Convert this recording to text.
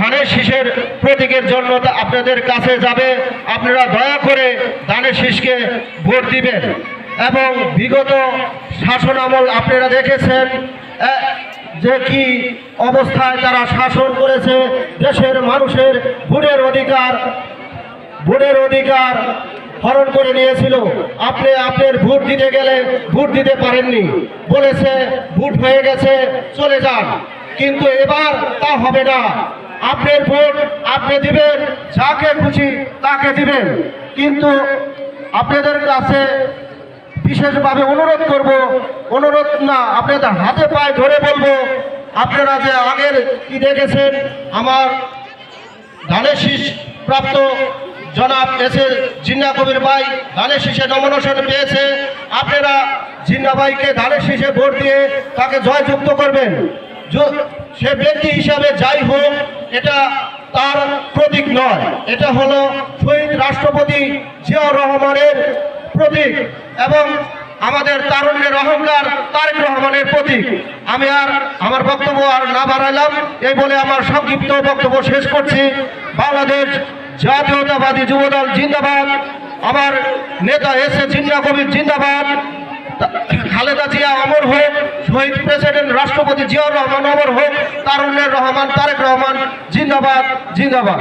ধানের শীষের প্রতীকের জন্য আপনাদের কাছে যাবে। আপনারা দয়া করে ধানের শীষকে ভোট দিবেন। এবং বিগত শাসন আমল আপনারা দেখেছেন যে কি অবস্থায় তারা শাসন করেছে। দেশের মানুষের ভোটের অধিকার ভোটের অধিকার হরণ করে নিয়েছিল। আপনি আপনার ভোট দিতে গেলে ভোট দিতে পারেননি। বলেছে, ভোট হয়ে গেছে, চলে যান। কিন্তু এবার তা হবে না। আপনার ভোট আপনি দিবেন, যাকে খুশি তাকে দিবেন। কিন্তু আপনাদের কাছে বিশেষভাবে অনুরোধ করব, অনুরোধ না, আপনাদের হাতে পায়ে ধরে বলব, আপনারা যে আগের কি দেখেছেন, আমার ধানের শীষ প্রাপ্ত জনাব এসে জিন্না কবির ভাই ধানের শীষে নমিনেশন পেয়েছে। আপনারা জিন্না ভাইকে ধানের শীষে ভোট দিয়ে তাকে জয়যুক্ত করবেন। সে ব্যক্তি হিসাবে যাই হোক, এটা তার প্রতীক নয়। এটা হলো শহীদ রাষ্ট্রপতি জিয়াউর রহমানের প্রতীক এবং আমাদের তারুণ্যের অহংকার তারেক রহমানের প্রতীক। আমি আর আমার বক্তব্য আর না বাড়াইলাম, এই বলে আমার সংক্ষিপ্ত বক্তব্য শেষ করছি। বাংলাদেশ জাতীয়তাবাদী যুবদল জিন্দাবাদ, আমার নেতা এস এ জিন্না কবির জিন্দাবাদ খালেদা জিয়া অমর হোক শহীদ প্রেসিডেন্ট রাষ্ট্রপতি জিয়াউর রহমান অমর হোক তারুণ্যের রহমান তারেক রহমান জিন্দাবাদ জিন্দাবাদ।